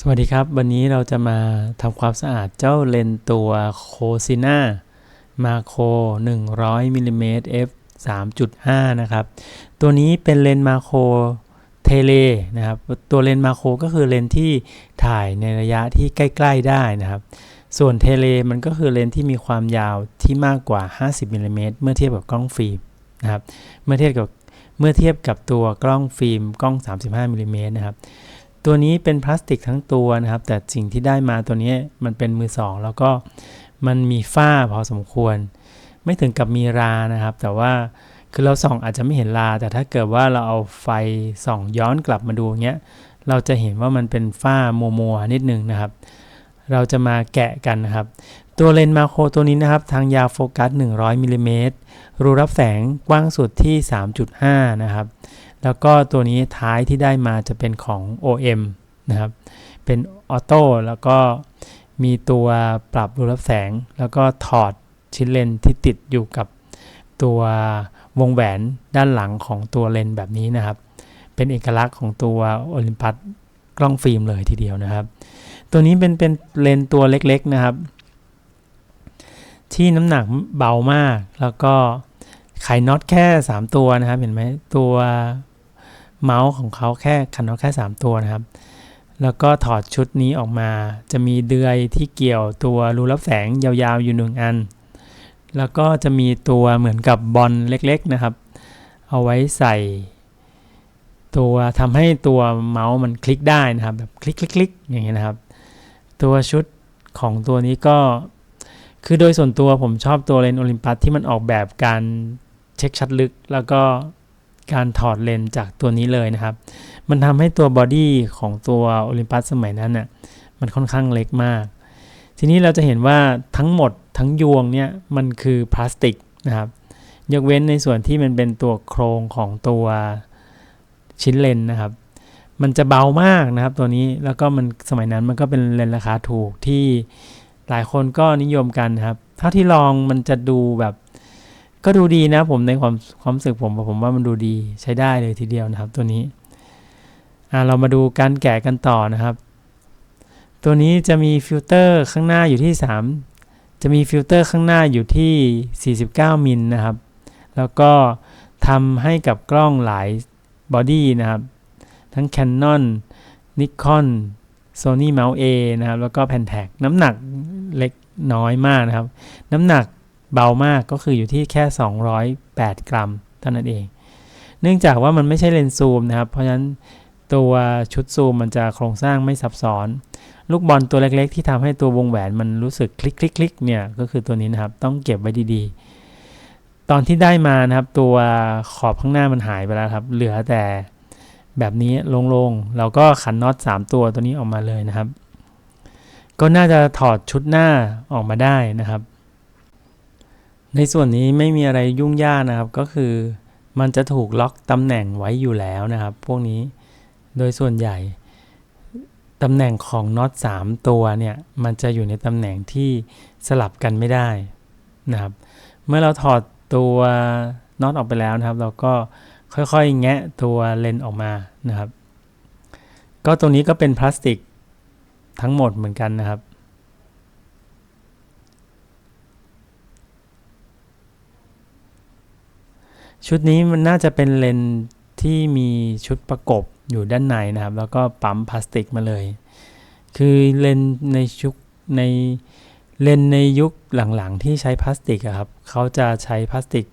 สวัสดีครับ วันนี้เราจะมาทำความสะอาดเจ้าเลนตัวโคซิน่ามาโค100มิลลิเมตร f 3.5 นะครับ ตัวนี้เป็นเลนมาโคเทเลนะครับ ตัวเลนมาโคก็คือเลนที่ถ่ายในระยะที่ใกล้ ๆ ได้นะครับ ส่วนเทเลมันก็คือเลนที่มีความยาวที่มากกว่า 50มิลลิเมตรเมื่อเทียบกับกล้องฟิล์มนะครับ เมื่อเทียบกับเมื่อเทียบกับตัวกล้องฟิล์มกล้อง 35มิลลิเมตรนะครับ ตัวนี้เป็นพลาสติกทั้งตัวนะครับ แต่สิ่งที่ได้มาตัวนี้มันเป็นมือสอง แล้วก็มันมีฝ้าพอสมควร ไม่ถึงกับมีรานะครับ แต่ว่าคือเราส่องอาจจะไม่เห็นรา แต่ถ้าเกิดว่าเราเอาไฟส่องย้อนกลับมาดูเงี้ยเราจะเห็นว่ามันเป็นฝ้าโมโมนิดนึงนะครับ เราจะมาแกะกันนะครับ ตัวเลนส์มาโครตัวนี้นะครับ ทางยาวโฟกัส 100มิลลิเมตรรูรับแสงกว้างสุดที่ 3.5 นะครับ แล้วก็ตัวนี้ท้ายที่ได้มาจะเป็นของ OM นะครับ เป็นออโต้แล้วก็มีตัวปรับรูรับแสง แล้วก็ถอดชิ้นเลนที่ติดอยู่กับตัววงแหวนด้านหลังของตัวเลนแบบนี้นะครับ เป็นเอกลักษณ์ของตัวโอลิมปัสกล้องฟิล์มเลยทีเดียวนะครับ ตัวนี้เป็นเป็นเลนตัวเล็กๆนะครับ ที่น้ำหนักเบามากแล้วก็ไขน็อตแค่ 3 ตัวนะครับ เห็นไหมตัว เมาส์ของเขาแค่ขันน็อตแค่ 3 ตัวนะครับ แล้วก็ถอดชุดนี้ออกมา จะมีเดือยที่เกี่ยวตัวรูรับแสงยาวๆอยู่หนึ่งอัน แล้วก็จะมีตัวเหมือนกับบอลเล็กๆนะครับ เอาไว้ใส่ ตัวทำให้ตัวเมาส์มันคลิกได้นะครับแบบคลิกคลิกคลิกอย่างเงี้ยนะครับ ตัวชุดของตัวนี้ก็คือโดยส่วนตัวผมชอบตัวเลนส์โอลิมปัสที่มันออกแบบการเช็คชัดลึกแล้วก็ การถอดเลนจากตัวนี้เลยนะครับ มันทำให้ตัวบอดี้ของตัวโอลิมปัสสมัยนั้นน่ะมันค่อนข้างเล็กมาก ทีนี้เราจะเห็นว่าทั้งหมดทั้งยวงเนี่ยมันคือพลาสติกนะครับยกเว้นในส่วนที่มันเป็นตัวโครงของตัวชิ้นเลนนะครับ มันจะเบามากนะครับตัวนี้แล้วก็มันสมัยนั้นมันก็เป็นเลนราคาถูกที่หลายคนก็นิยมกันนะครับ เท่าที่ลองมันจะดูแบบ ก็ดูดีนะผมในความความรู้สึกผมผมว่ามันดูดีใช้ได้เลยทีเดียวนะครับตัวนี้เรามาดูการแกะกันต่อนะครับ ตัวนี้จะมีฟิลเตอร์ข้างหน้าอยู่ที่ 3 จะมีฟิลเตอร์ข้างหน้าอยู่ที่ 49 มิลนะครับ แล้วก็ทำให้กับกล้องหลายบอดี้นะครับ ทั้ง Canon Nikon Sony Mount A นะครับ แล้วก็ Pentax น้ำหนักเล็กน้อยมากนะครับ น้ำหนัก เบามากก็คืออยู่ที่แค่ 208 กรัมเท่านั้นเอง เนื่องจากว่ามันไม่ใช่เลนส์ซูมนะครับ เพราะฉะนั้นตัวชุดซูมมันจะโครงสร้างไม่ซับซ้อน ลูกบอลตัวเล็กๆ ที่ทำให้ตัววงแหวนมันรู้สึกคลิกคลิกคลิกเนี่ยก็คือตัวนี้นะครับ ต้องเก็บไว้ดีๆ ตอนที่ได้มานะครับ ตัวขอบข้างหน้ามันหายไปแล้วครับ เหลือแต่แบบนี้โล่งๆเราก็ขันน็อต 3 ตัวตัวนี้ออกมาเลยนะครับ ก็น่าจะถอดชุดหน้าออกมาได้นะครับ ในส่วนนี้ไม่มีอะไรยุ่งยากนะครับ ก็คือมันจะถูกล็อกตำแหน่งไว้อยู่แล้วนะครับ พวกนี้โดยส่วนใหญ่ตำแหน่งของน็อต3ตัวเนี่ย มันจะอยู่ในตำแหน่งที่สลับกันไม่ได้นะครับ เมื่อเราถอดตัวน็อตออกไปแล้วนะครับ เราก็ค่อยๆ แงะตัวเลนส์ออกมานะครับ ก็ตรงนี้ก็เป็นพลาสติกทั้งหมดเหมือนกันนะครับ ชุดนี้มันน่าจะเป็นเลนที่มีชุดประกบอยู่ด้านในนะครับ แล้วก็ปั๊มพลาสติกมาเลย คือเลนในชุกในเลนในยุคหลังๆ ที่ใช้พลาสติกครับเขาจะใช้พลาสติก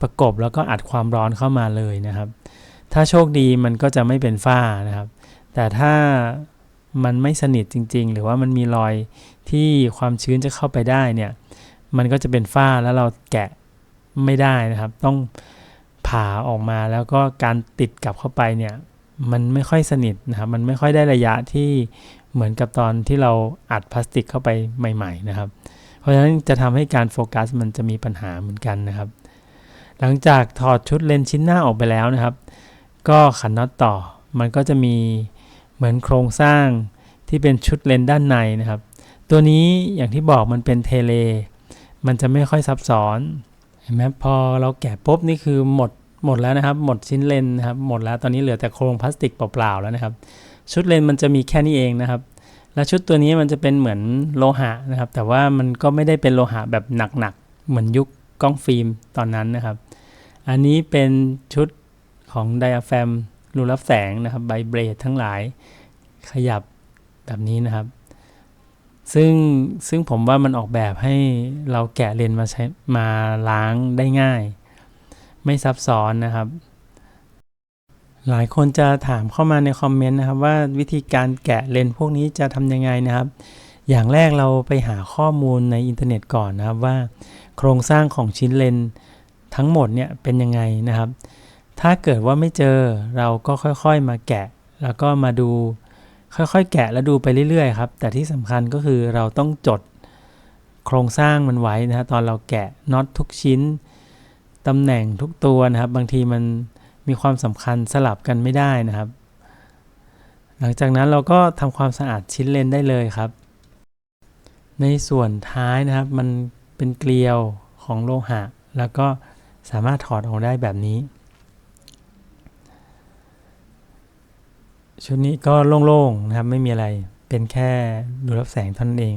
ประกบแล้วก็อัดความร้อนเข้ามาเลยนะครับ ถ้าโชคดีมันก็จะไม่เป็นฝ้านะครับ แต่ถ้ามันไม่สนิทจริง ๆ หรือว่ามันมีรอยที่ความชื้นจะเข้าไปได้เนี่ย มันก็จะเป็นฝ้าแล้วเราแกะไม่ได้นะครับ ต้อง ผ่าออกมาแล้วก็การติดกลับเข้าไปเนี่ยมันไม่ค่อยสนิทนะครับมันไม่ค่อยได้ระยะที่เหมือนกับตอนที่เราอัดพลาสติกเข้าไปใหม่ ๆนะครับ เพราะฉะนั้นจะทำให้การโฟกัสมันจะมีปัญหาเหมือนกันนะครับ หลังจากถอดชุดเลนส์ชิ้นหน้าออกไปแล้วนะครับ ก็ขันน็อตต่อมันก็จะมีเหมือนโครงสร้างที่เป็นชุดเลนส์ด้านในนะครับ ตัวนี้อย่างที่บอกมันเป็นเทเล มันจะไม่ค่อยซับซ้อนเห็นไหมพอเราแกะปุ๊บนี่คือหมด หมดแล้วนะครับ หมดชิ้นเลนนะครับ หมดแล้วตอนนี้เหลือแต่โครงพลาสติกเปล่าๆแล้วนะครับ ชุดเลนมันจะมีแค่นี้เองนะครับ และชุดตัวนี้มันจะเป็นเหมือนโลหะนะครับ แต่ว่ามันก็ไม่ได้เป็นโลหะแบบหนักๆ เหมือนยุคกล้องฟิล์มตอนนั้นนะครับ อันนี้เป็นชุดของไดอะแฟมรูรับแสงนะครับไบเบรดทั้งหลายขยับแบบนี้นะครับ ซึ่งซึ่งผมว่ามันออกแบบให้เราแกะเลนมาใช้มาล้างได้ง่าย ไม่ซับซ้อนนะครับ หลายคนจะถามเข้ามาในคอมเมนต์นะครับว่าวิธีการแกะเลนส์พวกนี้จะทำยังไงนะครับ อย่างแรกเราไปหาข้อมูลในอินเทอร์เน็ตก่อนนะครับว่า โครงสร้างของชิ้นเลนส์ทั้งหมดเนี่ยเป็นยังไงนะครับ ถ้าเกิดว่าไม่เจอเราก็ค่อยๆมาแกะ แล้วก็มาดูค่อยๆ แกะแล้วดูไปเรื่อยๆครับ แต่ที่สำคัญก็คือเราต้องจดโครงสร้างมันไว้นะฮะตอนเราแกะน็อตทุกชิ้น ตำแหน่งทุกตัวนะครับ บางทีมันมีความสำคัญสลับกันไม่ได้นะครับ หลังจากนั้นเราก็ทำความสะอาดชิ้นเลนได้เลยครับ ในส่วนท้ายนะครับ มันเป็นเกลียวของโลหะ แล้วก็สามารถถอดออกได้แบบนี้ ชุดนี้ก็โล่งๆนะครับไม่มีอะไรเป็นแค่ดูรับแสงเท่านั้นเอง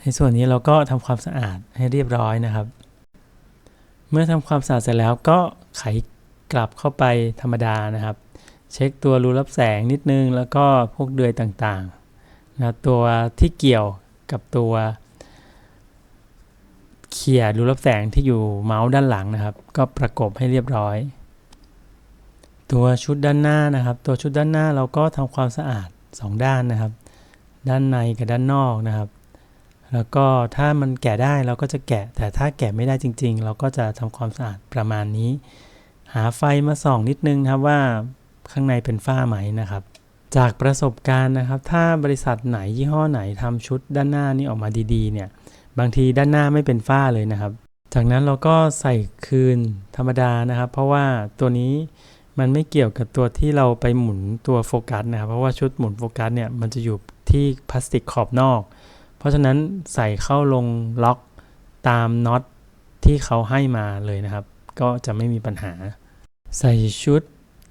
ในส่วนนี้เราก็ทำความสะอาดให้เรียบร้อยนะครับ เมื่อทำความสะอาดเสร็จแล้วก็ไขกลับเข้าไปธรรมดานะครับ เช็คตัวรูรับแสงนิดนึง แล้วก็พวกเดือยต่างๆนะตัวที่เกี่ยวกับตัวเขี่ยรูรับแสงที่อยู่เมาส์ด้านหลังนะครับ ก็ประกบให้เรียบร้อย ตัวชุดด้านหน้านะครับ ตัวชุดด้านหน้าเราก็ทำความสะอาด 2 ด้านนะครับ ด้านในกับด้านนอกนะครับ แล้วก็ถ้ามันแกะได้เราก็จะแกะ แต่ถ้าแกะไม่ได้จริง ๆ เราก็จะทำความสะอาดประมาณนี้ หาไฟมาส่องนิดนึงครับว่าข้างในเป็นฝ้าไหมนะครับ จากประสบการณ์นะครับ ถ้าบริษัทไหนยี่ห้อไหนทำชุดด้านหน้านี่ออกมาดีๆ เนี่ย บางทีด้านหน้าไม่เป็นฝ้าเลยนะครับ จากนั้นเราก็ใส่คืนธรรมดานะครับ เพราะว่าตัวนี้มันไม่เกี่ยวกับตัวที่เราไปหมุนตัวโฟกัสนะครับ เพราะว่าชุดหมุนโฟกัสเนี่ยมันจะอยู่ที่พลาสติกขอบนอก เพราะฉะนั้นใส่เข้าลงล็อกตามน็อตที่เขาให้มาเลยนะครับ ก็จะไม่มีปัญหา ใส่ชุด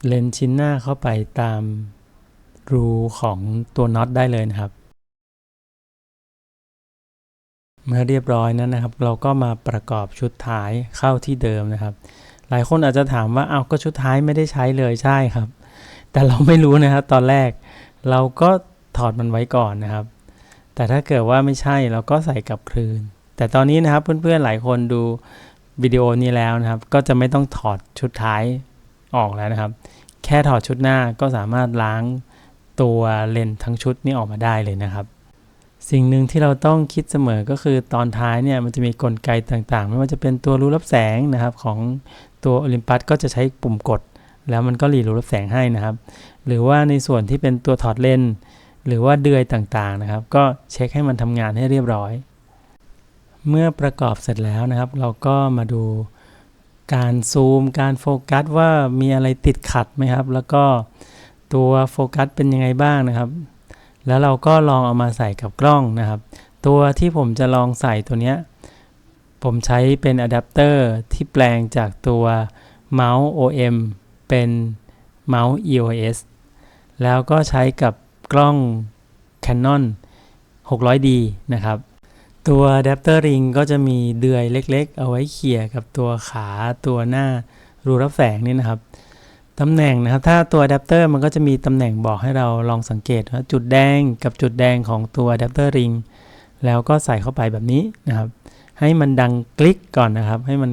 เลนชิ้นหน้าเข้าไปตามรูของตัวน็อตได้เลยนะครับ เมื่อเรียบร้อยนั้นนะครับ เราก็มาประกอบชุดท้ายเข้าที่เดิมนะครับ หลายคนอาจจะถามว่าเอาก็ชุดท้ายไม่ได้ใช้เลยใช่ครับ แต่เราไม่รู้นะครับตอนแรกเราก็ถอดมันไว้ก่อนนะครับ แต่ถ้าเกิดว่าไม่ใช่เราก็ใส่กลับคืน แต่ตอนนี้นะครับเพื่อนๆหลายคนดูวิดีโอนี้แล้วนะครับ ก็จะไม่ต้องถอดชุดท้ายออกแล้วนะครับ แค่ถอดชุดหน้าก็สามารถล้างตัวเลนทั้งชุดนี้ออกมาได้เลยนะครับ สิ่งหนึ่งที่เราต้องคิดเสมอก็คือตอนท้ายเนี่ยมันจะมีกลไกต่างๆ ไม่ว่าจะเป็นตัวรูรับแสงนะครับของตัวโอลิมปัสก็จะใช้ปุ่มกด แล้วมันก็รีรูรับแสงให้นะครับ หรือว่าในส่วนที่เป็นตัวถอดเลน หรือว่าเดือยต่างๆนะครับ ก็เช็คให้มันทำงานให้เรียบร้อย เมื่อประกอบเสร็จแล้วนะครับ เราก็มาดูการซูม การโฟกัสว่ามีอะไรติดขัดไหมครับ แล้วก็ตัวโฟกัสเป็นยังไงบ้างนะครับ แล้วเราก็ลองเอามาใส่กับกล้องนะครับ ตัวที่ผมจะลองใส่ตัวเนี้ย ผมใช้เป็นอะแดปเตอร์ที่แปลงจากตัวเมาส์ OM เป็นเมาส์ EOS แล้วก็ใช้กับ กล้อง Canon 600D นะครับ ตัวอะแดปเตอร์ริงก็จะมีเดือยเล็กๆ เอาไว้เขี่ยกับตัวขาตัวหน้ารูรับแสงนี่นะครับตำแหน่งนะครับ ถ้าตัวอะแดปเตอร์มันก็จะมีตำแหน่งบอกให้เราลองสังเกตว่าจุดแดงกับจุดแดงของตัวอะแดปเตอร์ริงแล้วก็ใส่เข้าไปแบบนี้นะครับ ให้มันดังคลิกก่อนนะครับ ให้มัน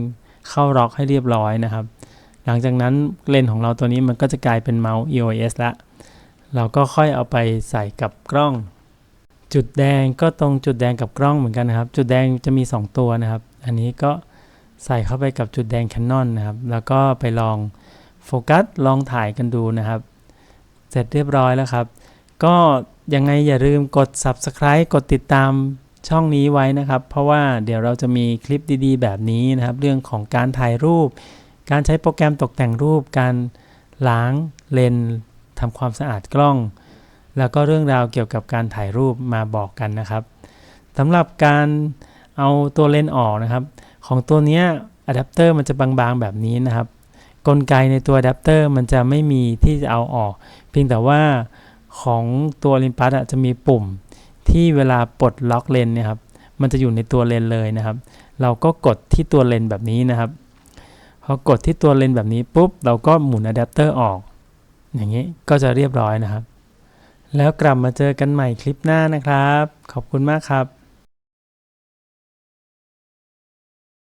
เข้าล็อกให้เรียบร้อยนะครับ หลังจากนั้นเลนส์ของเราตัวนี้มันก็จะกลายเป็นเมาส์ EOS ละ เราก็ค่อยเอาไปใส่กับกล้อง จุดแดงก็ตรงจุดแดงกับกล้องเหมือนกันนะครับ จุดแดงจะมี 2 ตัวนะครับ อันนี้ก็ใส่เข้าไปกับจุดแดง Canon นนะครับ แล้วก็ไปลองโฟกัสลองถ่ายกันดูนะครับ เสร็จเรียบร้อยแล้วครับ ก็ยังไงอย่าลืมกด Subscribe กดติดตามช่องนี้ไว้นะครับ เพราะว่าเดี๋ยวเราจะมีคลิปดีๆ แบบนี้นะครับ เรื่องของการถ่ายรูป การใช้โปรแกรมตกแต่งรูป การล้างเลน ทำความสะอาดกล้อง แล้วก็เรื่องราวเกี่ยวกับการถ่ายรูปมาบอกกันนะครับสำหรับการเอาตัวเลนส์ออกนะครับ ของตัวนี้อะแดปเตอร์มันจะบางๆแบบนี้นะครับ กลไกในตัวอะแดปเตอร์มันจะไม่มีที่จะเอาออก เพียงแต่ว่าของตัว Olympus อะจะมีปุ่มที่เวลาปลดล็อกเลนเนี่ยครับ มันจะอยู่ในตัวเลนเลยนะครับ เราก็กดที่ตัวเลนแบบนี้นะครับพอกดที่ตัวเลนแบบนี้ปุ๊บเราก็หมุนอะแดปเตอร์ออก อย่างนี้ก็จะเรียบร้อยนะครับ แล้วกลับมาเจอกันใหม่คลิปหน้านะครับ ขอบคุณมากครับ